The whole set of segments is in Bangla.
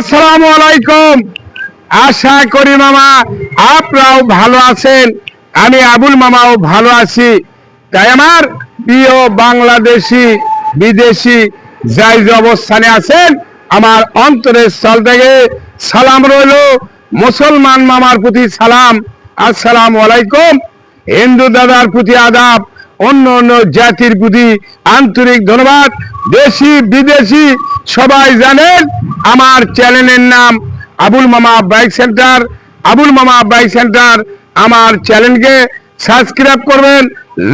আসসালামু আলাইকুম। আশা করি মামা, আপনারাও ভালো আছেন। আমি আবুল মামাও ভালো আছি। তাই আমার প্রিয় বাংলাদেশি, বিদেশি যাই যে অবস্থানে আছেন, আমার অন্তরের স্থল থেকে সালাম রইল। মুসলমান মামার প্রতি সালাম। আসসালামু আলাইকুম। হিন্দু দাদার প্রতি আদাব। অন্য অন্য জাতির প্রতি আন্তরিক ধন্যবাদ। দেশি, বিদেশি, সবাই জানেন আমার চ্যানেলের নাম আবুল মামা বাইক সেন্টার। আবুল মামা বাইক সেন্টার আমার চ্যানেলকে সাবস্ক্রাইব করবেন,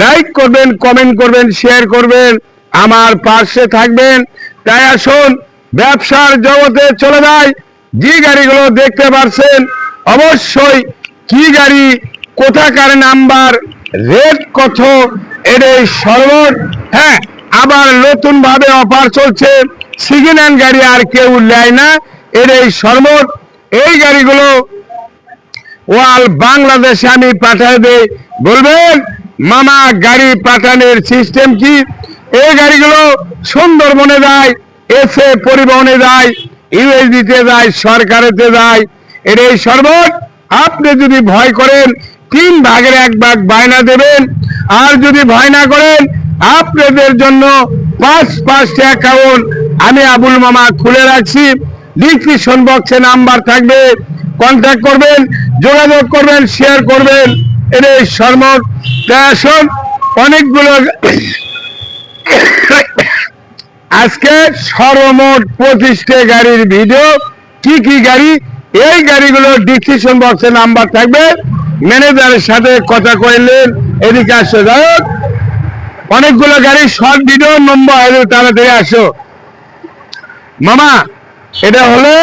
লাইক করবেন, কমেন্ট করবেন, শেয়ার করবেন, আমার পাশে থাকবেন। তাই আসুন, ব্যবসার জগতে চলে যায় যে গাড়িগুলো দেখতে পাচ্ছেন অবশ্যই কি গাড়ি, কোথাকার নাম্বার, রেট কত এর এই সর্বট হ্যাঁ আবার নতুন ভাবে অফার চলছে সেকেন্ড গাড়ি আর কেউ নেয় না। এর এই এই গাড়িগুলো ওয়াল বাংলাদেশে আমি পাঠাই দেই। বলবেন, মামা গাড়ি পাঠানোর সিস্টেম কি? এই গাড়িগুলো সুন্দরবনে যায় এসে পরিবহনে যায় ইউএসডিতে যায়, সরকারেতে যায়। এর এই সর্বট আপনি যদি ভয় করেন, তিন ভাগের এক ভাগ বায়না দেবেন। আর যদি ভয় না করেন, আপনাদের জন্য পাঁচ পাঁচটা অ্যাকাউন্ট আমি আবুল মামা খুলে রাখছি। ডিসক্রিপশন বক্সে নাম্বার থাকবে কন্ট্যাক্ট করবেন, যোগাযোগ করবেন শেয়ার করবেন। এই সর্বট আসুন অনেকগুলো আজকে সর্বমোট পঁচিশটা গাড়ির ভিডিও কি কি গাড়ি? এই গাড়িগুলো ডিসক্রিপশন বক্সে নাম্বার থাকবে। ম্যানেজারের সাথে কথা কইলেন এদিকে আসো যাই অনেকগুলো গাড়ি শর্ট ভিডিও নম্বর তাড়াতাড়ি আসো। মামা, এটা হলো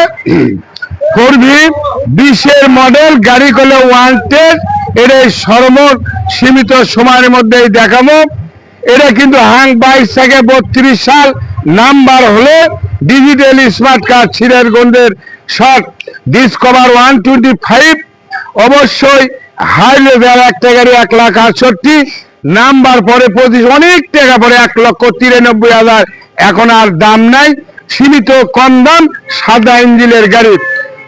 ভি বিশের মডেল গাড়ি করলে ওয়ান টেন এটা সর্বমোট সীমিত সময়ের মধ্যেই দেখাবো। এটা কিন্তু হাং বাইশ থেকে বত্রিশ সাল। নাম্বার হলে ডিজিটাল স্মার্ট কার্ড সিরাজগঞ্জের short Discover one twenty five অবশ্যই হাই লেভেল একটা গাড়ি এক লাখ আটষট্টি। নাম্বার পরে পঁচিশ অনেক টাকা পরে এক লক্ষ তিরানব্বই হাজার। এখন আর দাম নাই। সীমিত কম দাম, সাদা ইঞ্জিনের গাড়ি।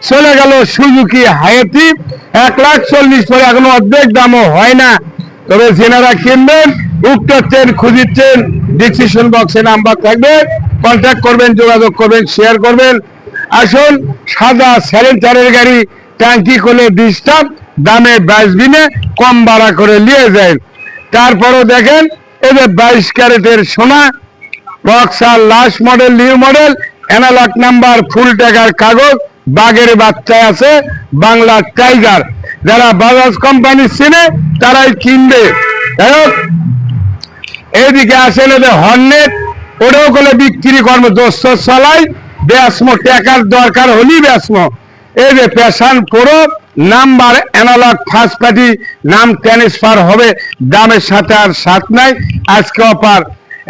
চলে গেল সুজুকি হায়াতি। এক লাখ চল্লিশ পরে এখনও অর্ধেক দামও হয় না। তবে যেনারা কিনবেন, উক্ত ট্রেন খুঁজিচ্ছেন ডিসিশন বক্সে নাম্বার থাকবে। কন্ট্যাক্ট করবেন, যোগাযোগ করবেন শেয়ার করবেন। আসুন, সাদা স্যালেন্টারের গাড়ি, ট্যাঙ্কি করলে ডিস্টার্ব দামে বাইশবিনে কম ভাড়া করে নিয়ে যায় তারপরও দেখেন এদের বাইশ ক্যারেটের সোনা Boxer last model new model analog number full টাকার কাগজ, বাঘের বাচ্চা আছে, বাংলা টাইগার যারা বাজাজ কোম্পানি চিনে, তারাই কিনবে। এইদিকে আসেন এদের হর্নেট ওটাও করে বিক্রি কর্ম দোস্ত চালাই। ব্যাসমো টাকার দরকার হলি ব্যাসমো। এই যে পেশান পুরো, নাম্বার অ্যানালগ ফার্স্ট পার্টি নাম ট্রান্সফার হবে, দামের সাথে আর সাথ নাই, আজকে অফার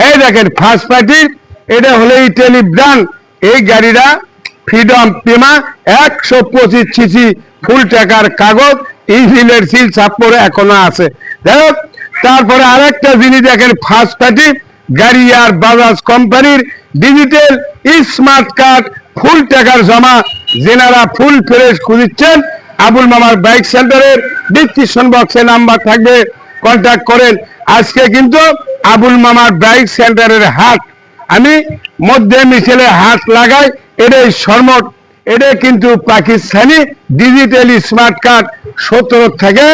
এই দেখেন ফার্স্ট পার্টি এটা হলো ইটালি ব্র্যান্ড এই গাড়িটা ফ্রিডম পিমা একশো পঁচিশ সিসি ফুল টাকার কাগজ ইঞ্জিনের সিল ছাপ্পরে এখনও আছে। হোক, তারপরে আরেকটা জিনিস দেখেন ফার্স্ট পার্টি গাড়ি আর বাজাজ কোম্পানির ডিজিটাল স্মার্ট কার্ড, ফুল টাকার জমা, যেনারা ফুল ফ্রেশ খুঁজছেন, আবুল মামার বাইক সেন্টারের ডিসক্রিপশন বক্সে নাম্বার থাকবে কন্ট্যাক্ট করেন। আজকে কিন্তু আবুল মামার বাইক সেন্টারের হাট। আমি মধ্যে মিছিলে হাত লাগাই, এটাই সর্মট এটা কিন্তু পাকিস্তানি ডিজিটাল স্মার্ট কার্ড সতেরো থেকে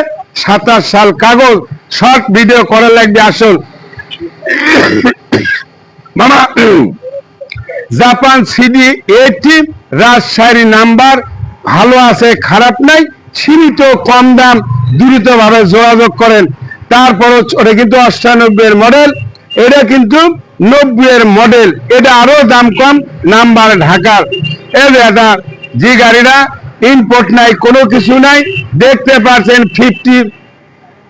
সাতাশ সাল কাগজ। শর্ট ভিডিও করা লাগবে আসল মামা Japan CD eighty Rajshahi number, ভালো আছে, খারাপ নাই, সীমিত, কম দাম দ্রুত ভাবে যোগাযোগ করেন। তারপর ওটা কিন্তু অষ্টানব্বই এর মডেল এটা কিন্তু নব্বই এর মডেল এটা আরও দাম কম, নাম্বার ঢাকার। যে এটা, যে গাড়িটা ইম্পোর্ট নাই, কোনো কিছু নাই, দেখতে পাচ্ছেন ফিফটি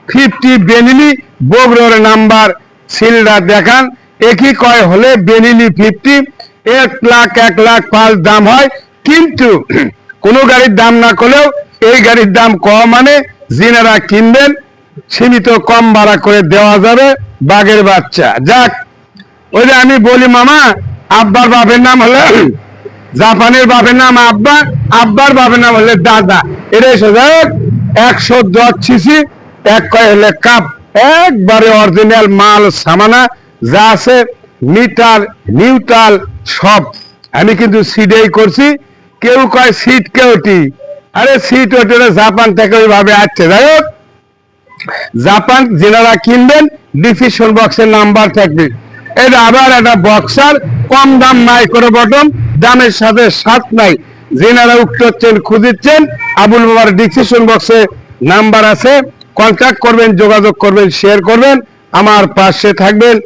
ফিফটি বেনিলি বগুড়ার নাম্বার সিলটা দেখান। একই কয় হলে বেনিলি ফিফটি এক লাখ এক লাখ পাঁচ দাম হয়। কিন্তু কোনো গাড়ির দাম না করলেও এই গাড়ির দাম কম মানে যিনারা কিনবেন, সীমিত কম ভাড়া করে দেওয়া যাবে বাঘের বাচ্চা। যাক, ওই যে আমি বলি মামা, আব্বার বাপের নাম হলো জাপানের বাপের নাম আব্বা, আব্বার বাপের নাম হলে দাদা। এটা এসে যাই একশো দশ সিসি, এক কয় হলে কাপ, একবারে অরিজিনাল মাল, সামানা, যা আছে মিটার, নিউট্রাল সব। আমি কিন্তু সিডেই করছি। কেউ কয় সিট কেউটি? আরে সিট ওটা জাপান থেকে ওইভাবে আসছে। যাই হোক, জাপান যেনারা কিনবেন, ডিসিশন বক্সের নাম্বার থাকবে। এটা আবার একটা বক্সার, কম দাম নাই করে বটম, দামের সাথে সাত নাই। যেনারা উঠছেন খুঁজিচ্ছেন আবুল বাবার ডিসিশন বক্সে নাম্বার আছে। কন্ট্যাক্ট করবেন, যোগাযোগ করবেন, শেয়ার করবেন, আমার পাশে থাকবেন।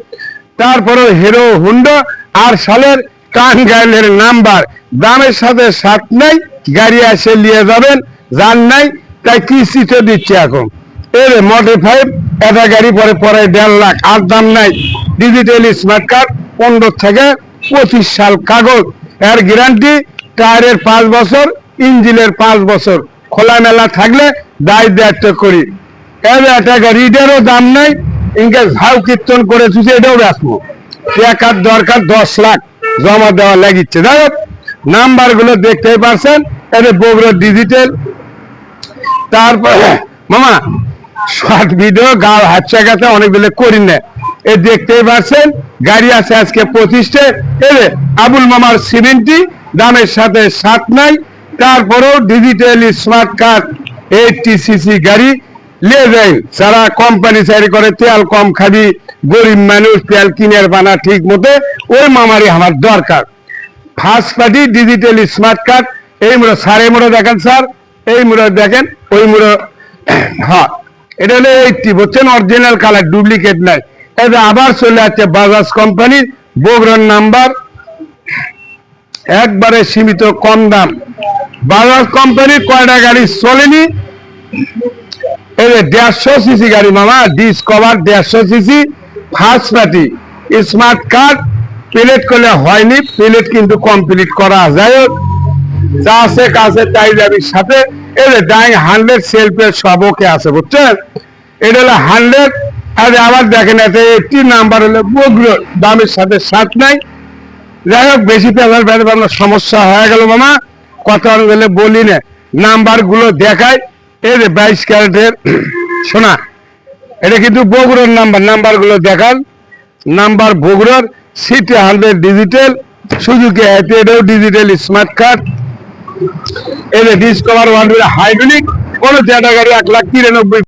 তারপরে হিরো হুন্ডা আর সালের কান গাইলের নাম্বার। দামের সাথে সাত নাই, গাড়ি এসে নিয়ে যাবেন, যান নাই, তাই কিস্তিতে দিচ্ছে এখন। এর মডিফাই এটা গাড়ি পরে পরে দেড় লাখ, আর দাম নাই। ডিজিটাল স্মার্ট কার্ড পনেরো থেকে পঁচিশ সাল কাগজ। এর গ্যারান্টি টায়ারের পাঁচ বছর, ইঞ্জিনের পাঁচ বছর। খোলামেলা থাকলে দায় দায়িত্ব করি। এর একটা গাড়িটারও দাম নাই ইনকে ঝাউ কীর্তন করে এটাও রাখব টাকার দরকার দশ লাখ জমা দেওয়া লাগিচ্ছে। যাই নাম্বারগুলো দেখতেই পারছেন, এটা বগুড়া ডিজিটাল তারপর, মামা, শর্ট ভিডিও গাও হাত চাকাতে অনেক বেলে করি না। এ দেখতেই পারছেন, গাড়ি আছে আজকে পঁচিশটে এরে আবুল মামার সিমেন্টি দামের সাথে সাত নাই। তারপরেও digital smart card eighty CC গাড়ি। লে যায় যারা কোম্পানি চাকরি করে, তেল কম খাবি, গরিব মানুষ, তেল কিনের বানা ঠিক মতো, ওই মামারি আমার দরকার। First party digital smart card এই মুড়ো স্যার এই মুড়ো দেখেন, স্যার। এই মুড়ো দেখেন, ওই মুড়ো হ্যাঁ। এটা হলো এইটটি বলছেন অরিজিনাল কালার ডুপ্লিকেট নাই। এটা আবার চলে যাচ্ছে বাজাজ কোম্পানির বগুড়ার নাম্বার একবারে সীমিত কম দাম। বাজাজ কোম্পানির কয়টা গাড়ি চলেনি? দেড়শো সিসি গাড়ি মামা ডিসকভার দেড়শো CC first party smart card plate করলে হয়নি প্লেট কিন্তু কমপ্লিট করা যায় যা আছে কাছে তাই যাবি সাথে, এই যে ডাইং হান্ড্রেড সেলফের সবকে আছে, বুঝছেন? এটা হলো হান্ড্রেড আর আবার দেখেন এতে একটি নাম্বার হলো বগুড়ো, দামের সাথে সাত নাই। যাই হোক, বেশি পেপার বেড়ে সমস্যা হয়ে গেল মামা, কথা বলে বলি না। নাম্বারগুলো দেখায় এই যে বাইশ ক্যারেটের সোনা এটা কিন্তু বগুড়ার নাম্বার নাম্বারগুলো দেখান। নাম্বার বগুড়ার, CT hundred digital, Suzuki digital smart card. যে ডিসকভার ওয়ান হাইড্রোলিক কোনো জায়গা গাড়ি এক লাখ তিরানব্বই